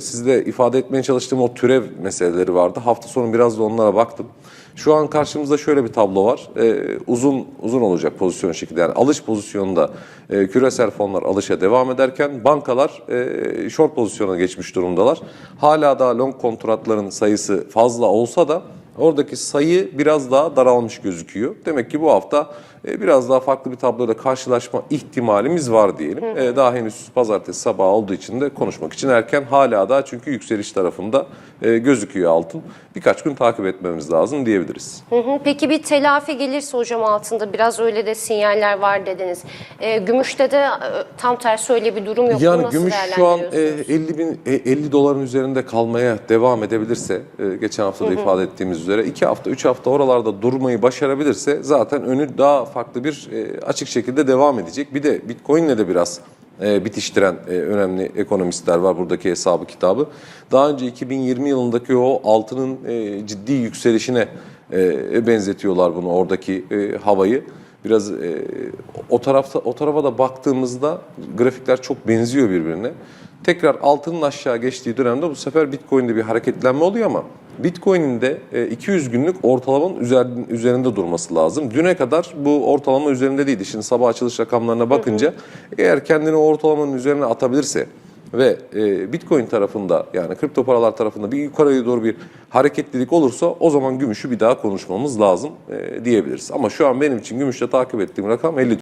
Sizde ifade etmeye çalıştığım o türev meseleleri vardı. Hafta sonu biraz da onlara baktım. Şu an karşımızda şöyle bir tablo var. Ee, uzun uzun olacak pozisyon şekilde. Yani alış pozisyonunda e, küresel fonlar alışa devam ederken bankalar e, short pozisyona geçmiş durumdalar. Hala da long kontratların sayısı fazla olsa da Oradaki sayı biraz daha daralmış gözüküyor. Demek ki bu hafta e, biraz daha farklı bir tabloyla karşılaşma ihtimalimiz var diyelim. E, Daha henüz pazartesi sabahı olduğu için de konuşmak için erken. Hala da çünkü yükseliş tarafında e, gözüküyor altın. Birkaç gün takip etmemiz lazım diyebiliriz. Hı hı. Peki bir telafi gelirse hocam altında biraz öyle de sinyaller var dediniz. Ee, gümüşte de e, tam tersi öyle bir durum yok. Yani gümüş şu an e, değerlendiriyorsunuz? 50 bin e, 50 doların üzerinde kalmaya devam edebilirse e, geçen hafta da ifade ettiğimiz üzere 2 hafta 3 hafta oralarda durmayı başarabilirse zaten önü daha farklı bir e, açık şekilde devam edecek. Bir de Bitcoin'le de biraz e, bitiştiren e, önemli ekonomistler var buradaki hesabı kitabı. Daha önce 2020 yılındaki o altının e, ciddi yükselişine e, benzetiyorlar bunu oradaki e, havayı biraz e, o tarafta o tarafa da baktığımızda grafikler çok benziyor birbirine. Tekrar altının aşağı geçtiği dönemde bu sefer Bitcoin'de bir hareketlenme oluyor ama Bitcoin'in de e, 200 günlük ortalamanın üzer- üzerinde durması lazım. Düne kadar bu ortalama üzerinde değildi. Şimdi sabah açılış rakamlarına bakınca eğer kendini ortalamanın üzerine atabilirse ve e, Bitcoin tarafında yani kripto paralar tarafında bir yukarıya doğru bir hareketlilik olursa o zaman gümüşü bir daha konuşmamız lazım e, diyebiliriz. Ama şu an benim için gümüşte takip ettiğim rakam 50